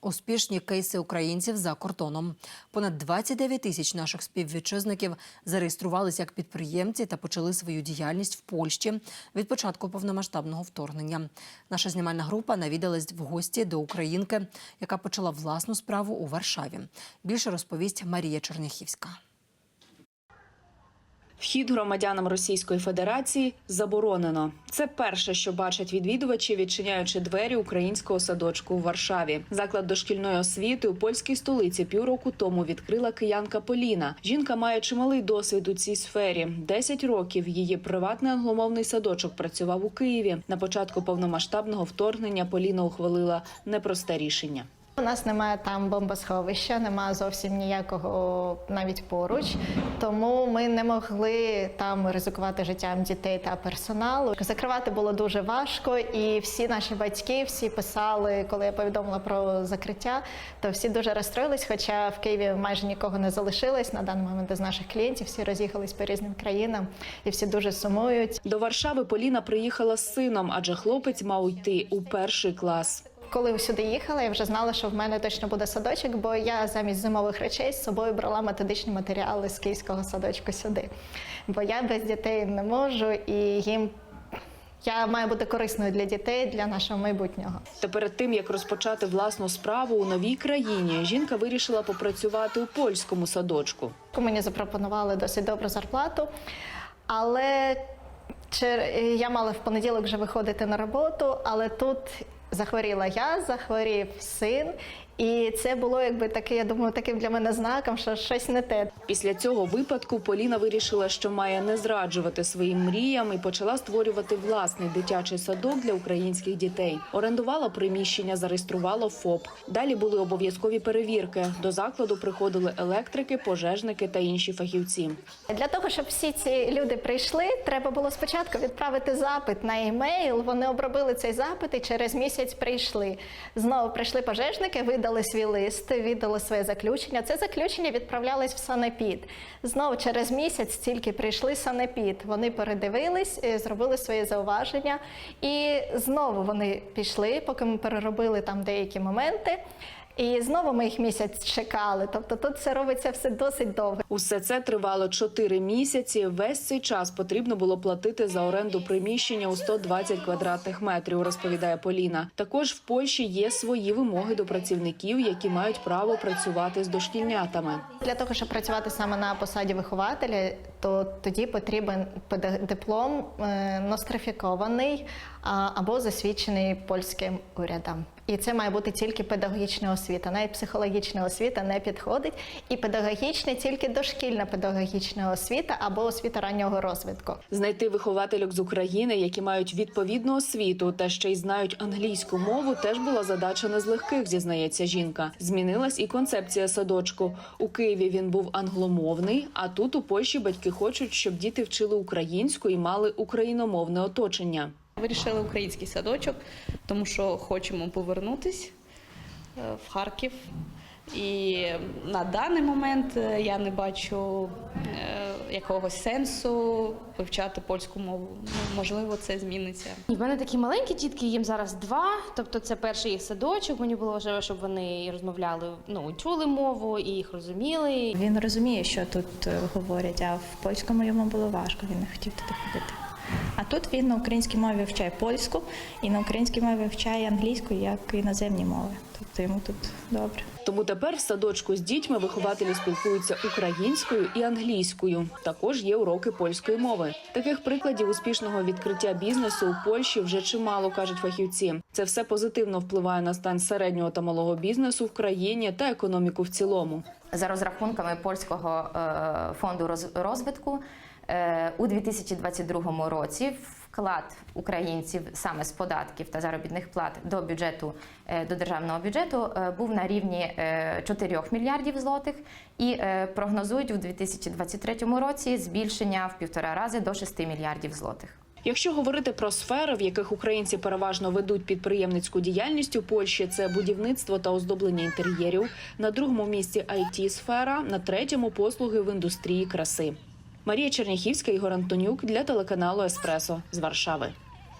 Успішні кейси українців за кордоном. Понад 29 тисяч наших співвітчизників зареєструвалися як підприємці та почали свою діяльність в Польщі від початку повномасштабного вторгнення. Наша знімальна група навідалась в гості до українки, яка почала власну справу у Варшаві. Більше розповість Марія Черняхівська. Вхід громадянам Російської Федерації заборонено. Це перше, що бачать відвідувачі, відчиняючи двері українського садочку у Варшаві. Заклад дошкільної освіти у польській столиці півроку тому відкрила киянка Поліна. Жінка має чималий досвід у цій сфері. Десять років її приватний англомовний садочок працював у Києві. На початку повномасштабного вторгнення Поліна ухвалила непросте рішення. У нас немає там бомбосховища, немає зовсім ніякого навіть поруч, тому ми не могли там ризикувати життям дітей та персоналу. Закривати було дуже важко, і всі наші батьки всі писали, коли я повідомила про закриття, то всі дуже розстроїлись. Хоча в Києві майже нікого не залишилось на даний момент з наших клієнтів. Всі роз'їхались по різним країнам, і всі дуже сумують. До Варшави Поліна приїхала з сином, адже хлопець мав йти у перший клас. Коли сюди їхала, я вже знала, що в мене точно буде садочок, бо я замість зимових речей з собою брала методичні матеріали з київського садочку сюди. Бо я без дітей не можу і їм я маю бути корисною для дітей, для нашого майбутнього. Та перед тим як розпочати власну справу у новій країні, жінка вирішила попрацювати у польському садочку. Мені запропонували досить добру зарплату, але я мала в понеділок вже виходити на роботу, але тут захворіла я, захворів син. І це було якби таке, я думаю, таким для мене знаком, що щось не те. Після цього випадку Поліна вирішила, що має не зраджувати своїм мріям і почала створювати власний дитячий садок для українських дітей. Орендувала приміщення, зареєструвала ФОП. Далі були обов'язкові перевірки. До закладу приходили електрики, пожежники та інші фахівці. Для того, щоб всі ці люди прийшли, треба було спочатку відправити запит на емейл. Вони обробили цей запит і через місяць прийшли. Знову прийшли пожежники, видали свій лист, віддали своє заключення. Це заключення відправлялось в санепід. Знову через місяць тільки прийшли санепід. Вони передивились, е, зробили свої зауваження, і знову вони пішли, поки ми переробили там деякі моменти. І знову ми їх місяць чекали. Тобто тут це робиться все досить довго. Усе це тривало чотири місяці. Весь цей час потрібно було платити за оренду приміщення у 120 квадратних метрів. Розповідає Поліна. Також в Польщі є свої вимоги до працівників, які мають право працювати з дошкільнятами. Для того, щоб працювати саме на посаді вихователя, то тоді потрібен диплом е, нострифікований або засвідчений польським урядом. І це має бути тільки педагогічна освіта. Навіть психологічна освіта не підходить. І педагогічна тільки дошкільна педагогічна освіта або освіта раннього розвитку. Знайти вихователів з України, які мають відповідну освіту та ще й знають англійську мову, теж була задача не з легких, зізнається жінка. Змінилась і концепція садочку. У Києві він був англомовний, а тут у Польщі батьки хочуть, щоб діти вчили українську і мали україномовне оточення. Вирішили український садочок, тому що хочемо повернутись е, в Харків. І на даний момент е, я не бачу е, якогось сенсу вивчати польську мову. Ну, можливо, це зміниться. І в мене такі маленькі дітки, їм зараз два. Тобто це перший їх садочок. Мені було важливо, щоб вони розмовляли, ну чули мову і їх розуміли. Він розуміє, що тут говорять, а в польському йому було важко, він не хотів туди ходити. А тут він на українській мові вивчає польську і на українській мові вивчає англійську як іноземні мови. Тобто йому тут добре. Тому тепер в садочку з дітьми вихователі спілкуються українською і англійською. Також є уроки польської мови. Таких прикладів успішного відкриття бізнесу у Польщі вже чимало кажуть фахівці. Це все позитивно впливає на стан середнього та малого бізнесу в країні та економіку в цілому. За розрахунками польського е, фонду роз- розвитку у 2022 році вклад українців саме з податків та заробітних плат до бюджету е, до державного бюджету е, був на рівні е, 4 мільярдів злотих і е, прогнозують у 2023 році збільшення в півтора рази до 6 мільярдів злотих. Якщо говорити про сфери, в яких українці переважно ведуть підприємницьку діяльність у Польщі, це будівництво та оздоблення інтер'єрів. На другому місці it сфера на третьому послуги в індустрії краси. Марія Черняхівська, Ігор Антонюк для телеканалу Еспресо з Варшави.